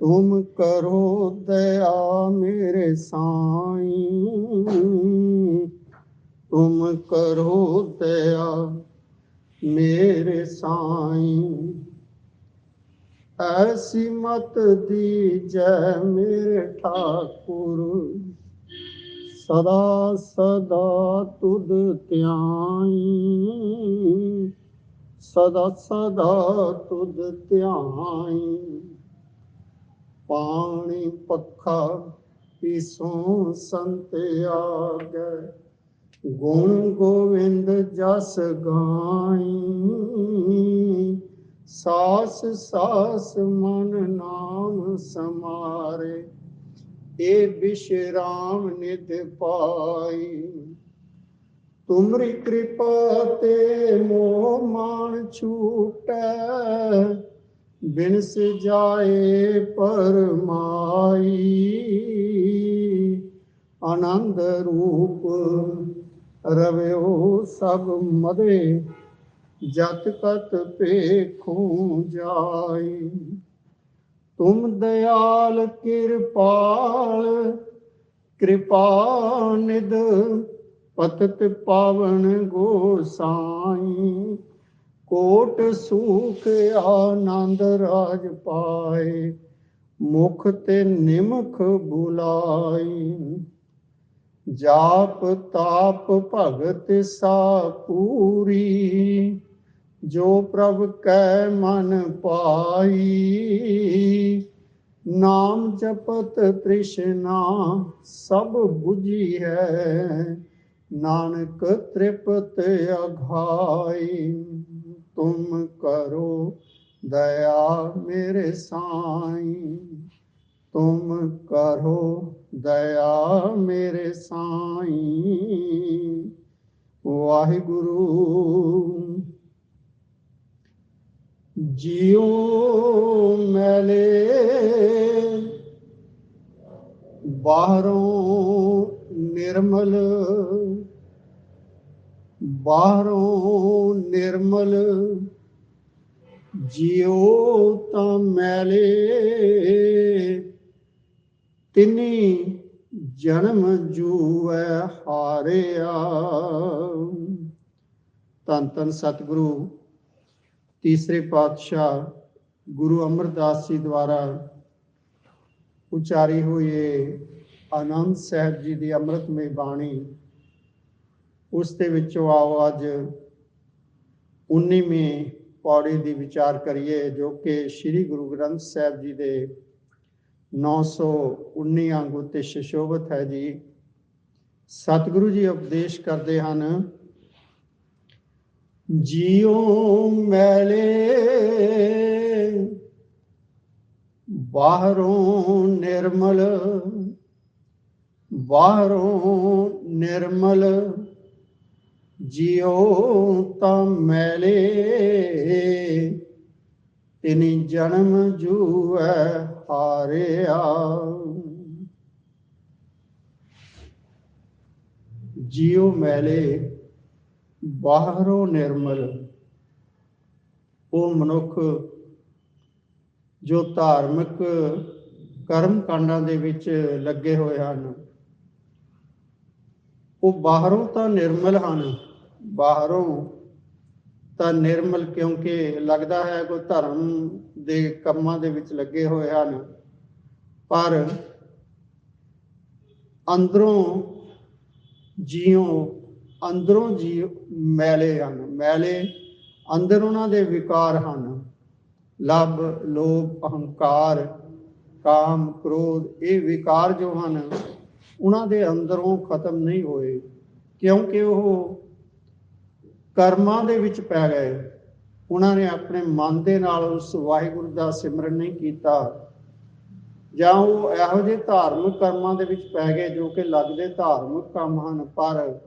ਤੁਮ ਕਰੋ ਦਇਆ ਮੇਰੇ ਸਾਈਂ। ਤੁਮ ਕਰੋ ਦਇਆ ਮੇਰੇ ਸਾਈਂ। ਐਸੀ ਮਤ ਦੀਜੈ ਮੇਰੇ ਠਾਕੁਰ। ਸਦਾ ਸਦਾ ਤੁਧ ਧਿਆਈ। ਸਦਾ ਸਦਾ ਤੁਧ ਧਿਆਈ। ਪਾਣੀ ਪੱਖਾ ਪੀਸੋਂ ਸੰਤ ਆਗੈ। ਗੁਣ ਗੋਵਿੰਦ ਜਸ ਗਾਈ। ਸਾਸ ਸਾਸ ਮਨ ਨਾਮ ਸਮਾਰੇ। ਏ ਬਿਸ਼ਰਾਮ ਨਿਧ ਪਾਈ। ਤੁਮਰੀ ਕਿਰਪਾ ਤੇ ਮੋਹ ਮਾਨ ਛੂਟੈ। ਬਿਨ ਸਜਾਏ ਪਰਮਾਈ, ਆਨੰਦ ਰੂਪ ਰਵਿਓ ਸਭ ਮਦੇ, ਜਤ ਕਤ ਪੇਖੂ ਜਾਈ। ਤੁਮ ਦਇਆਲ ਕਿਰਪਾਲ, ਕਿਰਪਾ ਨਿਧ ਪਤਤ ਪਾਵਨ ਗੋਸਾਈ। ਕੋਟ ਸੂਖ ਆਨੰਦ ਰਾਜ ਪਾਏ, ਮੁਖ ਤੇ ਨਿਮਖ ਬੁਲਾਈ। ਜਾਪ ਤਾਪ ਭਗਤ ਸਾ ਪੂਰੀ, ਜੋ ਪ੍ਰਭ ਕੈ ਮਨ ਪਾਈ। ਨਾਮ ਜਪਤ ਤ੍ਰਿਸ਼ਨਾ ਸਭ 부ਜੀ ਹੈ, ਨਾਨਕ ਤ੍ਰਿਪਤ ਅਘਾਈ। ਤੁਮ ਕਰੋ ਦਇਆ ਮੇਰੇ ਸਾਈਂ। ਤੁਮ ਕਰੋ ਦਇਆ ਮੇਰੇ ਸਾਈਂ। ਵਾਹਿਗੁਰੂ, ਜਿਉ ਮੈਲੇ ਬਾਹਰੋਂ ਨਿਰਮਲ ਬਾਹਰੋਂ ਨਿਰਮਲ ਜਿਉ ਤਾਂ ਮੈਲੇ। ਤਿਨੀ ਜਨਮ ਜੂਐ ਹਾਰਿਆ। ਤਨ ਤਨ ਸਤਿਗੁਰੂ, ਤੀਸਰੇ ਪਾਤਸ਼ਾਹ ਗੁਰੂ ਅਮਰਦਾਸ ਜੀ ਦੁਆਰਾ ਉਚਾਰੀ ਹੋਈ ਇਹ ਆਨੰਦ ਸਾਹਿਬ ਜੀ ਦੀ ਅੰਮ੍ਰਿਤਮਈ ਬਾਣੀ ਉਸ ਦੇ ਵਿੱਚੋਂ ਆਓ ਅੱਜ 19ਵੀਂ ਪੌੜੀ ਦੀ ਵਿਚਾਰ ਕਰੀਏ, ਜੋ ਕਿ ਸ੍ਰੀ ਗੁਰੂ ਗ੍ਰੰਥ ਸਾਹਿਬ ਜੀ ਦੇ 919 ਅੰਗ ਉੱਤੇ ਸ਼ਸ਼ੋਭਤ ਹੈ ਜੀ। ਸਤਿਗੁਰੂ ਜੀ ਉਪਦੇਸ਼ ਕਰਦੇ ਹਨ, ਜੀਉ ਮੈਲੇ ਬਾਹਰੋਂ ਨਿਰਮਲ ਬਾਹਰੋਂ ਨਿਰਮਲ ਜਿਉ ਤਾਂ ਮੈਲੇ, ਤਿਨੀ ਜਨਮ ਜੂਐ ਹਾਰਿਆ। ਜਿਉ ਮੈਲੇ, ਬਾਹਰੋਂ ਨਿਰਮਲ, ਉਹ ਮਨੁੱਖ ਜੋ ਧਾਰਮਿਕ ਕਰਮ ਕਾਂਡਾਂ ਦੇ ਵਿੱਚ ਲੱਗੇ ਹੋਏ ਹਨ, ਉਹ ਬਾਹਰੋਂ ਤਾਂ ਨਿਰਮਲ ਹਨ ਬਾਹਰੋਂ ਤਾਂ ਨਿਰਮਲ ਕਿਉਂਕਿ ਲੱਗਦਾ ਹੈ ਕੋਈ ਧਰਮ ਦੇ ਕੰਮਾਂ ਦੇ ਵਿੱਚ ਲੱਗੇ ਹੋਏ ਹਨ। ਪਰ ਅੰਦਰੋਂ ਜਿਉ, ਅੰਦਰੋਂ ਜੀ ਮੈਲੇ ਹਨ। ਮੈਲੇ ਅੰਦਰ ਉਹਨਾਂ ਦੇ ਵਿਕਾਰ ਹਨ। ਲਬ, ਲੋਭ, ਅਹੰਕਾਰ, ਕਾਮ, ਕ੍ਰੋਧ, ਇਹ ਵਿਕਾਰ ਜੋ ਹਨ, ਉਹਨਾਂ ਦੇ ਅੰਦਰੋਂ ਖਤਮ ਨਹੀਂ ਹੋਏ। ਕਿਉਂਕਿ ਉਹ ਕਰਮਾਂ ਦੇ ਵਿੱਚ ਪੈ ਗਏ। ਉਹਨਾਂ ਨੇ ਆਪਣੇ ਮਨ ਦੇ ਨਾਲ ਉਸ ਵਾਹਿਗੁਰੂ ਦਾ ਸਿਮਰਨ ਨਹੀਂ ਕੀਤਾ। ਜਾਂ ਉਹ ਇਹੋ ਜਿਹੇ ਧਾਰਮਿਕ ਕਰਮਾਂ ਦੇ ਵਿੱਚ ਪੈ ਗਏ ਜੋ ਕਿ ਲੱਗਦੇ ਧਾਰਮਿਕ ਕੰਮ ਹਨ, ਪਰ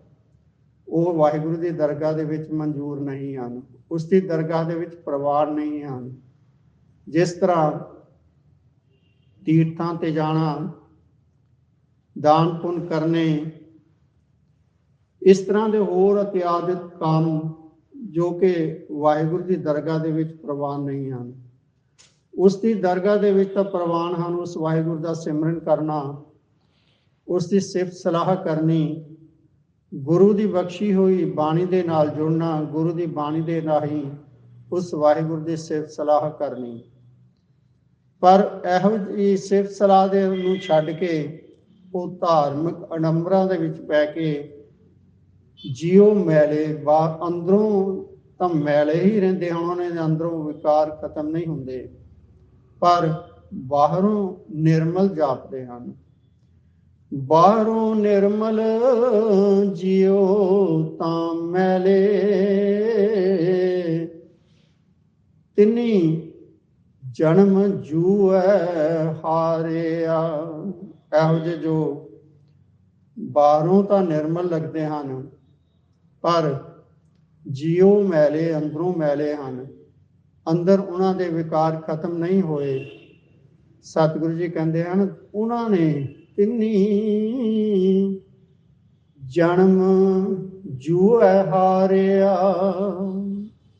ਉਹ ਵਾਹਿਗੁਰੂ ਦੀ ਦਰਗਾਹ ਦੇ ਵਿੱਚ ਮਨਜ਼ੂਰ ਨਹੀਂ ਹਨ। ਉਸ ਦੀ ਦਰਗਾਹ ਦੇ ਵਿੱਚ ਪ੍ਰਵਾਨ ਨਹੀਂ ਹਨ। ਜਿਸ ਤਰ੍ਹਾਂ ਤੀਰਥਾਂ ਤੇ ਜਾਣਾ ਦਾਨ ਪੁੰਨ ਕਰਨੇ ਇਸ ਤਰ੍ਹਾਂ ਦੇ ਹੋਰ ਅਤਿਆਦਿਤ ਕੰਮ ਜੋ ਕਿ ਵਾਹਿਗੁਰੂ ਦੀ ਦਰਗਾਹ ਦੇ ਵਿੱਚ ਪ੍ਰਵਾਨ ਨਹੀਂ ਹਨ। ਉਸ ਦੀ ਦਰਗਾਹ ਦੇ ਵਿੱਚ ਤਾਂ ਪ੍ਰਵਾਨ ਹਨ, ਉਸ ਵਾਹਿਗੁਰੂ ਦਾ ਸਿਮਰਨ ਕਰਨਾ, ਉਸ ਦੀ ਸਿਫਤ ਸਲਾਹ ਕਰਨੀ, ਗੁਰੂ ਦੀ ਬਖਸ਼ੀ ਹੋਈ ਬਾਣੀ ਦੇ ਨਾਲ ਜੁੜਨਾ, ਗੁਰੂ ਦੀ ਬਾਣੀ ਦੇ ਰਾਹੀਂ ਉਸ ਵਾਹਿਗੁਰੂ ਦੀ ਸਿਫਤ ਸਲਾਹ ਕਰਨੀ। ਪਰ ਇਹੋ ਜਿਹੀ ਸਿਫਤ ਸਲਾਹ ਦੇ ਨੂੰ ਛੱਡ ਕੇ ਉਹ ਧਾਰਮਿਕ ਅਡੰਬਰਾਂ ਦੇ ਵਿੱਚ ਪੈ ਕੇ ਜਿਉ ਮੈਲੇ ਬਾ ਅੰਦਰੋਂ ਤਾਂ ਮੈਲੇ ਹੀ ਰਹਿੰਦੇ ਹਨ, ਉਹਨਾਂ ਦੇ ਅੰਦਰੋਂ ਵਿਕਾਰ ਖਤਮ ਨਹੀਂ ਹੁੰਦੇ। ਪਰ ਬਾਹਰੋਂ ਨਿਰਮਲ ਜਾਪਦੇ ਹਨ। ਬਾਹਰੋਂ ਨਿਰਮਲ ਜਿਉ ਤਾਂ ਮੈਲੇ। ਤਿਨੀ ਜਨਮ ਜੂਐ ਹਾਰਿਆ। ਇਹੋ ਜਿਹੇ ਜੋ ਬਾਹਰੋਂ ਤਾਂ ਨਿਰਮਲ ਲੱਗਦੇ ਹਨ। ਪਰ ਜਿਉ ਮੈਲੇ, ਅੰਦਰੋਂ ਮੈਲੇ ਹਨ। ਅੰਦਰ ਉਹਨਾਂ ਦੇ ਵਿਕਾਰ ਖਤਮ ਨਹੀਂ ਹੋਏ। ਸਤਿਗੁਰੂ ਜੀ ਕਹਿੰਦੇ ਹਨ, ਉਹਨਾਂ ਨੇ ਤਿੰਨੀ ਜਨਮ ਜੂਐ ਹਾਰਿਆ।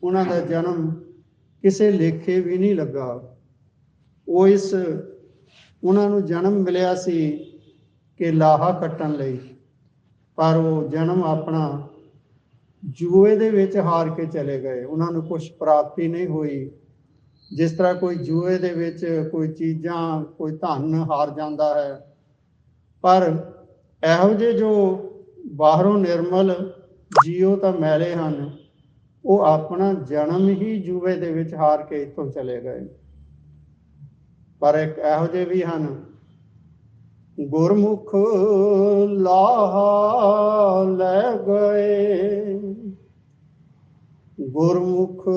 ਉਹਨਾਂ ਦਾ ਜਨਮ ਕਿਸੇ ਲੇਖੇ ਵੀ ਨਹੀਂ ਲੱਗਾ। ਉਹ ਇਸ, ਉਹਨਾਂ ਨੂੰ ਜਨਮ ਮਿਲਿਆ ਸੀ ਕਿ ਲਾਹਾ ਕੱਟਣ ਲਈ। ਪਰ ਉਹ ਜਨਮ ਆਪਣਾ ਜੂਏ ਦੇ ਵਿੱਚ ਹਾਰ ਕੇ ਚਲੇ ਗਏ। ਉਹਨਾਂ ਨੂੰ ਕੁਝ ਪ੍ਰਾਪਤੀ ਨਹੀਂ ਹੋਈ। ਜਿਸ ਤਰ੍ਹਾਂ ਕੋਈ ਜੂਏ ਦੇ ਵਿੱਚ ਕੋਈ ਚੀਜ਼ਾਂ, ਕੋਈ ਧਨ ਹਾਰ ਜਾਂਦਾ ਹੈ, ਪਰ ਇਹੋ ਜਿਹੇ ਜੋ ਬਾਹਰੋਂ ਨਿਰਮਲ ਜੀਉ ਤਾਂ ਮੈਲੇ ਹਨ, ਉਹ ਆਪਣਾ ਜਨਮ ਹੀ ਜੂਏ ਦੇ ਵਿੱਚ ਹਾਰ ਕੇ ਇੱਥੋਂ ਚਲੇ ਗਏ। ਪਰ ਇੱਕ ਇਹੋ ਜਿਹੇ ਵੀ ਹਨ ਗੁਰਮੁਖ ਲਾਹਾ ਲੈ ਗਏ। ਗੁਰਮੁਖ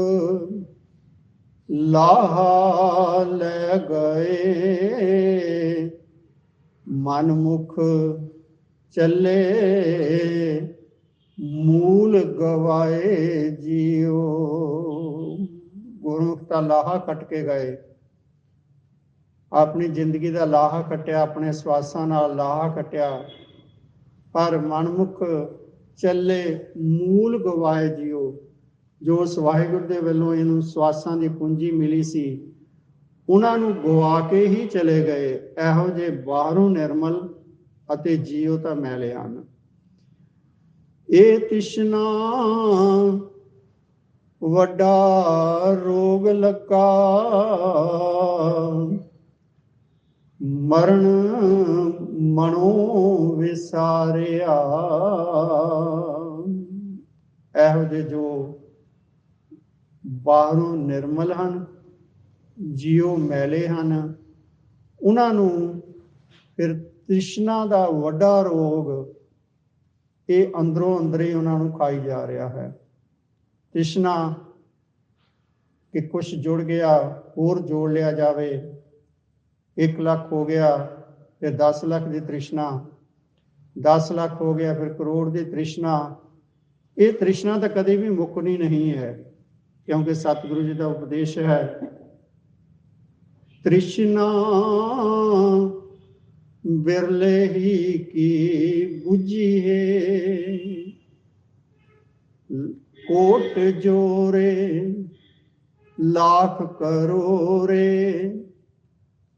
ਲਾਹਾ ਲੈ ਗਏ। ਮਨਮੁਖ ਚੱਲੇ, ਮੂਲ ਗਵਾਏ ਜੀਓ। ਗੁਰਮੁਖ ਤਾਂ ਲਾਹਾ ਕੱਟ ਕੇ ਗਏ। ਆਪਣੀ ਜ਼ਿੰਦਗੀ ਦਾ ਲਾਹਾ ਕੱਟਿਆ, ਆਪਣੇ ਸਵਾਸਾਂ ਨਾਲ ਲਾਹਾ ਕੱਟਿਆ। ਪਰ ਮਨਮੁਖ ਚੱਲੇ ਮੂਲ ਗਵਾਏ ਜਿਉ ਜੋ ਉਸ ਵਾਹਿਗੁਰੂ ਦੇ ਵੱਲੋਂ ਇਹਨੂੰ ਸਵਾਸਾਂ ਦੀ ਪੂੰਜੀ ਮਿਲੀ ਸੀ, ਉਹਨਾਂ ਨੂੰ ਗਵਾ ਕੇ ਹੀ ਚਲੇ ਗਏ। ਇਹੋ ਜੇ ਬਾਹਰੋਂ ਨਿਰਮਲ ਅਤੇ ਜੀਉ ਤਾਂ ਮੈਲੇ ਹਨ। ਇਹ ਤਿਸ਼ਨਾ ਵੱਡਾ ਰੋਗ ਲੱਗਾ। ਮਰਨ ਮਨੋ ਵਿਸਾਰਿਆ। ਇਹੋ ਜਿਹੇ ਜੋ ਬਾਹਰੋਂ ਨਿਰਮਲ ਹਨ, ਜੀਉ ਮੈਲੇ ਹਨ, ਉਹਨਾਂ ਨੂੰ ਫਿਰ ਤ੍ਰਿਸ਼ਨਾ ਦਾ ਵੱਡਾ ਰੋਗ ਇਹ ਅੰਦਰੋਂ ਅੰਦਰ ਹੀ ਉਹਨਾਂ ਨੂੰ ਖਾਈ ਜਾ ਰਿਹਾ ਹੈ। ਤ੍ਰਿਸ਼ਨਾ ਕਿ ਕੁਝ ਜੁੜ ਗਿਆ, ਹੋਰ ਜੋੜ ਲਿਆ ਜਾਵੇ 1 ਲੱਖ ਹੋ ਗਿਆ ਫਿਰ 10 ਲੱਖ ਦੀ ਤ੍ਰਿਸ਼ਨਾ 10 ਲੱਖ ਹੋ ਗਿਆ ਫਿਰ ਕਰੋੜ ਦੀ ਤ੍ਰਿਸ਼ਨਾ ਇਹ ਤ੍ਰਿਸ਼ਨਾ ਤਾਂ ਕਦੇ ਵੀ ਮੁੱਕਣੀ ਨਹੀਂ ਹੈ ਕਿਉਂਕਿ ਸਤਿਗੁਰੂ ਜੀ ਦਾ ਉਪਦੇਸ਼ ਹੈ ਤ੍ਰਿਸ਼ਨਾ ਬਿਰਲੇ ਹੀ ਕੀ 부ਜੀ ਹੈ ਕੋਟ ਜੋਰੇ ਲੱਖ ਕਰੋਰੇ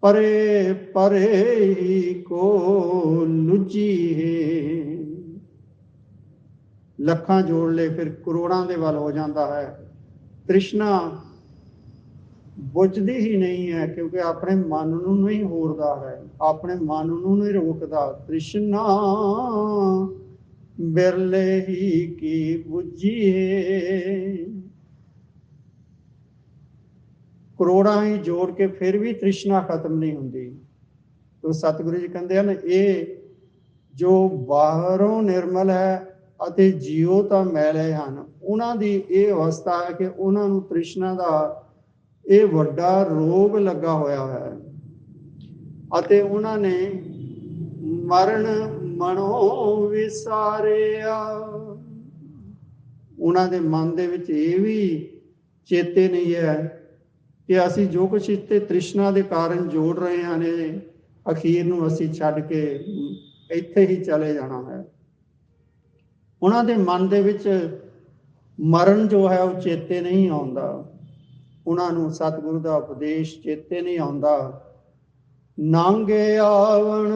ਪਰੇ ਪਰੇ ਹੀ ਕੋ ਲੁਜੀ ਹੈ ਲੱਖਾਂ ਜੋੜ ਲੈ ਫਿਰ ਕਰੋੜਾਂ ਦੇ ਵੱਲ ਹੋ ਜਾਂਦਾ ਹੈ। ਤ੍ਰਿਸ਼ਨਾ ਬੁੱਝਦੀ ਹੀ ਨਹੀਂ ਹੈ ਕਿਉਂਕਿ ਆਪਣੇ ਮਨ ਨੂੰ ਨਹੀਂ ਹੋਰਦਾ ਹੈ। ਆਪਣੇ ਮਨ ਨੂੰ ਨਹੀਂ ਰੋਕਦਾ। ਤ੍ਰਿਸ਼ਨਾ ਬਿਰਲੇ ਹੀ ਕੀ 부ਜੀਏ ਕਰੋੜਾਂ ਹੀ ਜੋੜ ਕੇ ਫਿਰ ਵੀ ਤ੍ਰਿਸ਼ਨਾ ਖਤਮ ਨਹੀਂ ਹੁੰਦੀ। ਤੋ ਸਤਿਗੁਰੂ ਜੀ ਕਹਿੰਦੇ ਹਨ, ਇਹ ਜੋ ਬਾਹਰੋਂ ਨਿਰਮਲ ਹੈ ਅਤੇ ਜੀਉ ਤਾਂ ਮੈਲੇ ਹਨ, ਉਹਨਾਂ ਦੀ ਇਹ ਅਵਸਥਾ ਹੈ ਕਿ ਉਹਨਾਂ ਨੂੰ ਤ੍ਰਿਸ਼ਨਾ ਦਾ ਇਹ ਵੱਡਾ ਰੋਗ ਲੱਗਾ ਹੋਇਆ ਹੈ ਅਤੇ ਉਹਨਾਂ ਨੇ ਮਰਨ ਮਨੋ ਵਿਸਾਰਿਆ। ਉਹਨਾਂ ਦੇ ਮਨ ਦੇ ਵਿੱਚ ਇਹ ਵੀ ਚੇਤੇ ਨਹੀਂ ਹੈ ਕਿ ਅਸੀਂ ਜੋ ਕੁਝ ਇੱਥੇ ਤ੍ਰਿਸ਼ਨਾ ਦੇ ਕਾਰਨ ਜੋੜ ਰਹੇ ਹਾਂ ਨੇ, ਅਖੀਰ ਨੂੰ ਅਸੀਂ ਛੱਡ ਕੇ ਇੱਥੇ ਹੀ ਚਲੇ ਜਾਣਾ ਹੈ। ਉਹਨਾਂ ਦੇ ਮਨ ਦੇ ਵਿੱਚ ਮਰਨ ਜੋ ਹੈ ਉਹ ਚੇਤੇ ਨਹੀਂ ਆਉਂਦਾ। ਉਹਨਾਂ ਨੂੰ ਸਤਿਗੁਰੂ ਦਾ ਉਪਦੇਸ਼ ਚੇਤੇ ਨਹੀਂ ਆਉਂਦਾ। ਨਾਂਗੇ ਆਵਣ,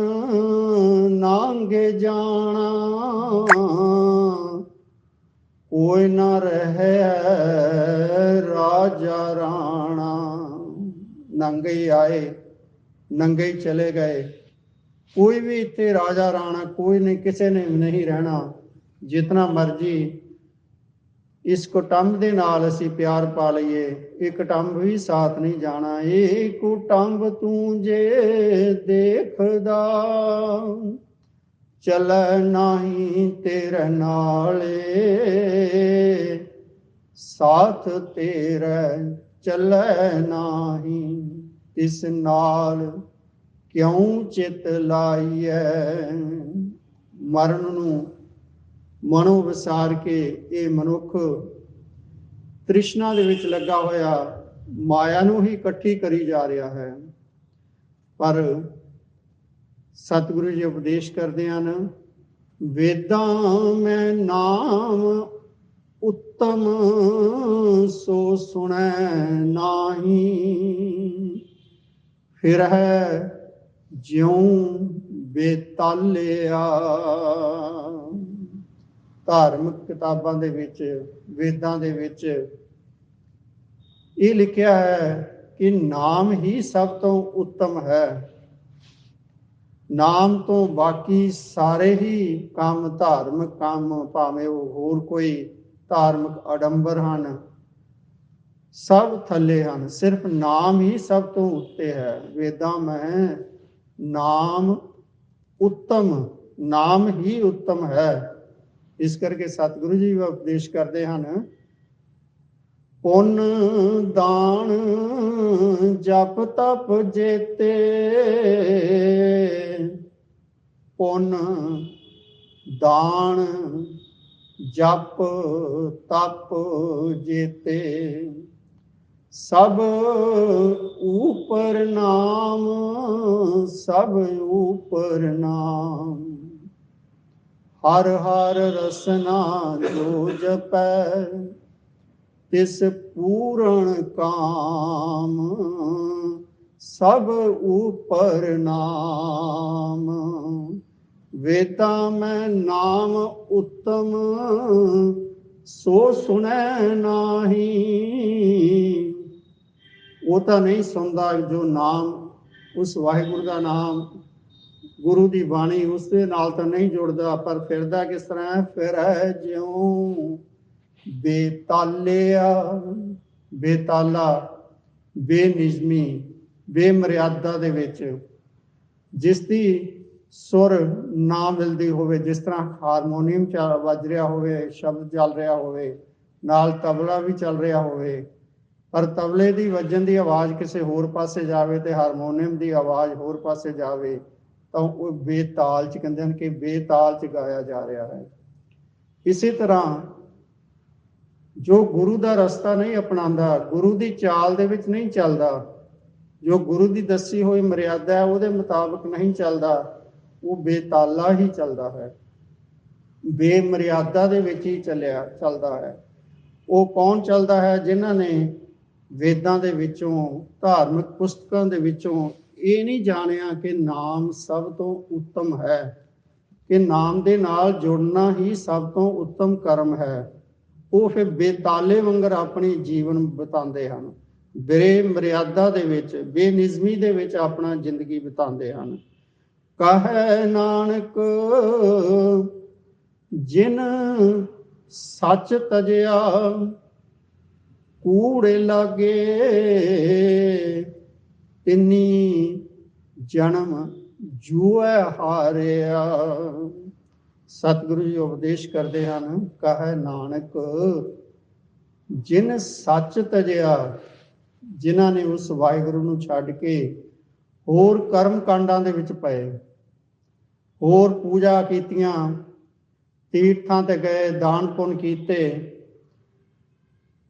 ਨਾਂਗੇ ਜਾਣਾ, ਕੋਈ ਨਾ ਰਹੇ ਰਾਜਾ ਰਾਣਾ। ਨੰਗੇ ਆਏ, ਨੰਗੇ ਚਲੇ ਗਏ। ਕੋਈ ਵੀ ਇੱਥੇ ਰਾਜਾ ਰਾਣਾ, ਕੋਈ ਨਹੀਂ, ਕਿਸੇ ਨੇ ਵੀ ਨਹੀਂ ਰਹਿਣਾ। ਜਿਤਨਾ ਮਰਜ਼ੀ ਇਸ ਕੁਟੰਬ ਦੇ ਨਾਲ ਅਸੀਂ ਪਿਆਰ ਪਾ ਲਈਏ। ਇਹ ਕੁਟੰਬ ਵੀ ਸਾਥ ਨਹੀਂ ਜਾਣਾ। ਇਹ ਕੁਟੰਬ ਤੂੰ ਜੇ ਦੇਖਦਾ, ਚਲ ਨਹੀਂ ਤੇਰੇ ਨਾਲੇ। ਸਾਥ ਤੇਰਾ ਚੱਲੈ ਨਹੀਂ ਇਸ ਨਾਲ ਕਿਉਂ ਚਿਤ ਲਾਈਐ? ਮਰਨ ਨੂੰ ਮਨੋ ਵਿਸਾਰ ਕੇ ਇਹ ਮਨੁੱਖ ਤ੍ਰਿਸ਼ਨਾ ਦੇ ਵਿੱਚ ਲੱਗਾ ਹੋਇਆ ਮਾਇਆ ਨੂੰ ਹੀ ਇਕੱਠੀ ਕਰੀ ਜਾ ਰਿਹਾ ਹੈ। ਪਰ ਸਤਿਗੁਰੂ ਜੀ ਉਪਦੇਸ਼ ਕਰਦੇ ਹਨ, ਵੇਦਾਂ ਮੈਂ ਨਾਮ ਉੱਤਮ ਸੋ ਸੁਣੈ ਨਾਹੀ। ਫਿਰ ਹੈ ਜਿਉ ਬੇਤਾਲਿਆ। ਧਾਰਮਿਕ ਕਿਤਾਬਾਂ ਦੇ ਵਿੱਚ, ਵੇਦਾਂ ਦੇ ਵਿੱਚ ਇਹ ਲਿਖਿਆ ਹੈ ਕਿ ਨਾਮ ਹੀ ਸਭ ਤੋਂ ਉੱਤਮ ਹੈ। ਨਾਮ ਤੋਂ ਬਾਕੀ ਸਾਰੇ ਹੀ ਕੰਮ ਧਾਰਮਿਕ ਕੰਮ, ਭਾਵੇਂ ਉਹ ਹੋਰ ਕੋਈ ਧਾਰਮਿਕ ਅਡੰਬਰ ਹਨ। ਸਭ ਥੱਲੇ ਹਨ। ਸਿਰਫ ਨਾਮ ਹੀ ਸਭ ਤੋਂ ਉੱਤੇ ਹੈ। ਵੇਦਾਂ ਮੈਂ ਨਾਮ ਉੱਤਮ, ਨਾਮ ਹੀ ਉੱਤਮ ਹੈ। ਇਸ ਕਰਕੇ ਸਤਿਗੁਰੂ ਜੀ ਉਪਦੇਸ਼ ਕਰਦੇ ਹਨ, ਪੁੰਨ ਦਾਨ ਜਪ ਤਪ ਜੇਤੇ, ਪੁੰਨ ਦਾਨ ਜਪ ਤਪ ਜੇਤੇ, ਸਭ ਊਪਰ ਨਾਮ, ਸਭ ਊਪਰ ਨਾਮ। ਹਰ ਹਰ ਰਸਨਾ ਜੋ ਜਪੈ, ਤਿਸ ਪੂਰਨ ਕਾਮ, ਸਭ ਉਪਰ ਨਾਮ। ਵੇਤਾ ਮੈਂ ਨਾਮ ਉੱਤਮ, ਸੋ ਸੁਣੈ ਨਾਹੀ। ਉਹ ਤਾਂ ਨਹੀਂ ਸੁਣਦਾ ਜੋ ਨਾਮ, ਉਸ ਵਾਹਿਗੁਰੂ ਦਾ ਨਾਮ, ਗੁਰੂ ਦੀ ਬਾਣੀ ਉਸ ਦੇ ਨਾਲ ਤਾਂ ਨਹੀਂ ਜੁੜਦਾ, ਪਰ ਫਿਰਦਾ ਕਿਸ ਤਰ੍ਹਾਂ? ਫਿਰ ਹੈ ਜਿਉ। ਬੇਤਾਲਿਆ, ਬੇਤਾਲਾ, ਬੇਨਿਜ਼ਮੀ, ਬੇਮਰਿਆਦਾ ਦੇ ਵਿੱਚ, ਜਿਸ ਦੀ ਸੁਰ ਨਾ ਮਿਲਦੀ ਹੋਵੇ, ਜਿਸ ਤਰ੍ਹਾਂ ਹਾਰਮੋਨੀਅਮ ਚੱਲ ਵੱਜ ਰਿਹਾ ਹੋਵੇ, ਸ਼ਬਦ ਚੱਲ ਰਿਹਾ ਹੋਵੇ, ਨਾਲ ਤਬਲਾ ਵੀ ਚੱਲ ਰਿਹਾ ਹੋਵੇ, ਪਰ ਤਬਲੇ ਦੀ ਵੱਜਣ ਦੀ ਆਵਾਜ਼ ਕਿਸੇ ਹੋਰ ਪਾਸੇ ਜਾਵੇ ਤੇ ਹਾਰਮੋਨੀਅਮ ਦੀ ਆਵਾਜ਼ ਹੋਰ ਪਾਸੇ ਜਾਵੇ, ਤਾਂ ਉਹ ਬੇਤਾਲ ਚ ਕਹਿੰਦੇ ਹਨ ਕਿ ਬੇਤਾਲ ਚ ਗਾਇਆ ਜਾ ਰਿਹਾ ਹੈ। ਇਸੇ ਤਰ੍ਹਾਂ ਜੋ ਗੁਰੂ ਦਾ ਰਸਤਾ ਨਹੀਂ ਅਪਣਾਉਂਦਾ, ਗੁਰੂ ਦੀ ਚਾਲ ਦੇ ਵਿੱਚ ਨਹੀਂ ਚੱਲਦਾ, ਜੋ ਗੁਰੂ ਦੀ ਦੱਸੀ ਹੋਈ ਮਰਿਆਦਾ ਹੈ, ਉਹਦੇ ਮੁਤਾਬਕ ਨਹੀਂ ਚੱਲਦਾ ਉਹ ਬੇਤਾਲਾ ਹੀ ਚੱਲਦਾ ਹੈ। ਬੇਮਰਿਆਦਾ ਦੇ ਵਿੱਚ ਹੀ ਚੱਲਿਆ, ਚੱਲਦਾ ਹੈ। ਉਹ ਕੌਣ ਚੱਲਦਾ ਹੈ? ਜਿਨ੍ਹਾਂ ਨੇ ਵੇਦਾਂ ਦੇ ਵਿੱਚੋਂ, ਧਾਰਮਿਕ ਪੁਸਤਕਾਂ ਦੇ ਵਿੱਚੋਂ ਇਹ ਨਹੀਂ ਜਾਣਿਆ ਕਿ ਨਾਮ ਸਭ ਤੋਂ ਉੱਤਮ ਹੈ, ਕਿ ਨਾਮ ਦੇ ਨਾਲ ਜੁੜਨਾ ਹੀ ਸਭ ਤੋਂ ਉੱਤਮ ਕਰਮ ਹੈ। ਉਹ ਫਿਰ ਬੇਤਾਲੇ ਵਾਂਗਰ ਆਪਣੀ ਜੀਵਨ ਬਿਤਾਉਂਦੇ ਹਨ। ਬਰੇ ਮਰਿਆਦਾ ਦੇ ਵਿੱਚ, ਬੇਨਿਜ਼ਮੀ ਦੇ ਵਿੱਚ ਆਪਣਾ ਜ਼ਿੰਦਗੀ ਬਿਤਾਉਂਦੇ ਹਨ। ਕਹੈ ਨਾਨਕ, ਜਿਨ ਸੱਚ ਤਜਿਆ, ਕੂੜੇ ਲਾਗੇ, ਤਿੰਨੀ ਜਨਮ ਜੂਐ ਹਾਰਿਆ। ਸਤਿਗੁਰੂ ਜੀ ਉਪਦੇਸ਼ ਕਰਦੇ ਹਨ, ਕਹੈ ਨਾਨਕ, ਜਿਨ ਸੱਚ ਤਜਿਆ, ਜਿਨ੍ਹਾਂ ਨੇ ਉਸ ਵਾਹਿਗੁਰੂ ਨੂੰ ਛੱਡ ਕੇ ਹੋਰ ਕਰਮ ਕਾਂਡਾਂ ਦੇ ਵਿੱਚ ਪਏ। ਹੋਰ ਪੂਜਾ ਕੀਤੀਆਂ, ਤੀਰਥਾਂ ਤੇ ਗਏ, ਦਾਨ ਪੁੰਨ ਕੀਤੇ।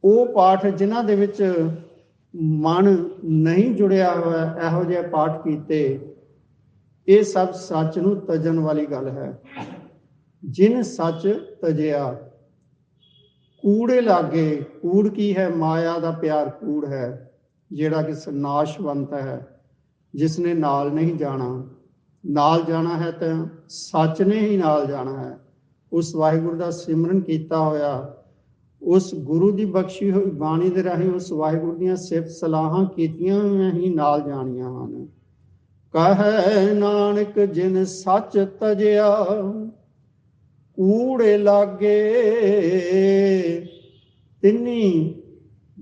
ਉਹ ਪਾਠ ਜਿਨ੍ਹਾਂ ਦੇ ਵਿੱਚ ਮਨ ਨਹੀਂ ਜੁੜਿਆ ਹੋਇਆ, ਇਹੋ ਜਿਹੇ ਪਾਠ ਕੀਤੇ। ਇਹ ਸਭ ਸੱਚ ਨੂੰ ਤਜਣ ਵਾਲੀ ਗੱਲ ਹੈ। ਜਿਨ ਸੱਚ ਤਜਿਆ, ਕੂੜੇ ਲਾਗੇ, ਕੂੜ ਕੀ ਹੈ? ਮਾਇਆ ਦਾ ਪਿਆਰ ਕੂੜ ਹੈ, ਜਿਹੜਾ ਕਿ ਨਾਸ਼ਵੰਤ ਹੈ ਜਿਸ ਨੇ ਨਾਲ ਨਹੀਂ ਜਾਣਾ। ਨਾਲ ਜਾਣਾ ਹੈ ਤਾਂ ਸੱਚ ਨੇ ਹੀ ਨਾਲ ਜਾਣਾ ਹੈ। ਉਸ ਵਾਹਿਗੁਰੂ ਦਾ ਸਿਮਰਨ ਕੀਤਾ ਹੋਇਆ, ਉਸ ਗੁਰੂ ਦੀ ਬਖਸ਼ੀ ਹੋਈ ਬਾਣੀ ਦੇ ਰਾਹੀਂ ਉਸ ਵਾਹਿਗੁਰੂ ਦੀਆਂ ਸਿਫਤ ਸਲਾਹਾਂ ਕੀਤੀਆਂ ਹੋਈਆਂ ਹੀ ਨਾਲ ਜਾਣੀਆਂ ਹਨ। ਕਹੈ ਨਾਨਕ, ਜਿਨ ਸੱਚ ਤਜਿਆ, ਕੂੜੇ ਲਾਗੇ, ਤਿੰਨੀ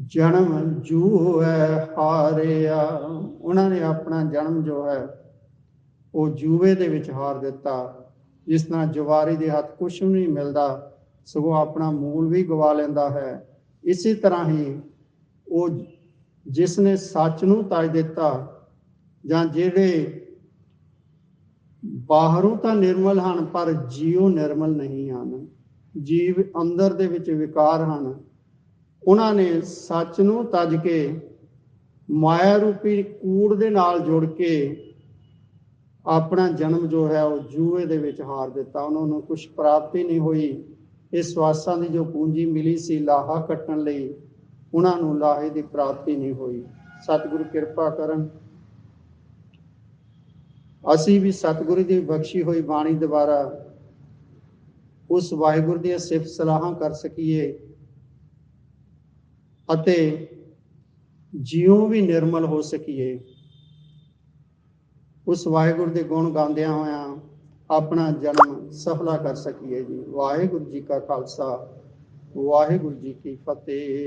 ਜਨਮ ਜੂ ਹੈ ਹਾਰਿਆ। ਉਹਨਾਂ ਨੇ ਆਪਣਾ ਜਨਮ ਜੋ ਹੈ ਉਹ ਜੂਵੇ ਦੇ ਵਿੱਚ ਹਾਰ ਦਿੱਤਾ। ਜਿਸ ਤਰ੍ਹਾਂ ਜਵਾਰੀ ਦੇ ਹੱਥ ਕੁਝ ਨਹੀਂ ਮਿਲਦਾ, ਸਗੋਂ ਆਪਣਾ ਮੂਲ ਵੀ ਗਵਾ ਲੈਂਦਾ ਹੈ। ਇਸੇ ਤਰ੍ਹਾਂ ਹੀ ਉਹ ਜਿਸ ਨੇ ਸੱਚ ਨੂੰ ਤਜ ਦਿੱਤਾ ਜਾਂ ਜਿਹੜੇ ਬਾਹਰੋਂ ਤਾਂ ਨਿਰਮਲ ਹਨ, ਪਰ ਜੀਉ ਨਿਰਮਲ ਨਹੀਂ ਹਨ। ਜੀਵ ਅੰਦਰ ਦੇ ਵਿੱਚ ਵਿਕਾਰ ਹਨ। ਉਹਨਾਂ ਨੇ ਸੱਚ ਨੂੰ ਤਜ ਕੇ, ਮਾਇਆ ਰੂਪੀ ਕੂੜ ਦੇ ਨਾਲ ਜੁੜ ਕੇ ਆਪਣਾ ਜਨਮ ਜੋ ਹੈ ਉਹ ਜੂਏ ਦੇ ਵਿੱਚ ਹਾਰ ਦਿੱਤਾ। ਉਹਨਾਂ ਨੂੰ ਕੁਝ ਪ੍ਰਾਪਤੀ ਨਹੀਂ ਹੋਈ। ਇਸ ਸਵਾਸਾਂ ਦੀ ਜੋ ਪੂੰਜੀ ਮਿਲੀ ਸੀ ਲਾਹਾ ਕੱਟਣ ਲਈ, ਉਹਨਾਂ ਨੂੰ ਲਾਹੇ ਦੀ ਪ੍ਰਾਪਤੀ ਨਹੀਂ ਹੋਈ। ਸਤਿਗੁਰੂ ਕਿਰਪਾ ਕਰਨ। ਅਸੀਂ ਵੀ ਸਤਿਗੁਰੂ ਦੀ ਬਖਸ਼ੀ ਹੋਈ ਬਾਣੀ ਦੁਆਰਾ ਉਸ ਵਾਹਿਗੁਰੂ ਦੀਆਂ ਸਿਫਤ ਸਲਾਹਾਂ ਕਰ ਸਕੀਏ ਅਤੇ ਜਿਉਂ ਵੀ ਨਿਰਮਲ ਹੋ ਸਕੀਏ। ਉਸ ਵਾਹਿਗੁਰੂ ਦੇ ਗੁਣ ਗਾਉਂਦਿਆਂ ਹੋਇਆਂ ਆਪਣਾ ਜਨਮ ਸਫਲਾ ਕਰ ਸਕੀਏ ਜੀ। ਵਾਹਿਗੁਰੂ ਜੀ ਕਾ ਖਾਲਸਾ, ਵਾਹਿਗੁਰੂ ਜੀ ਕੀ ਫਤਿਹ।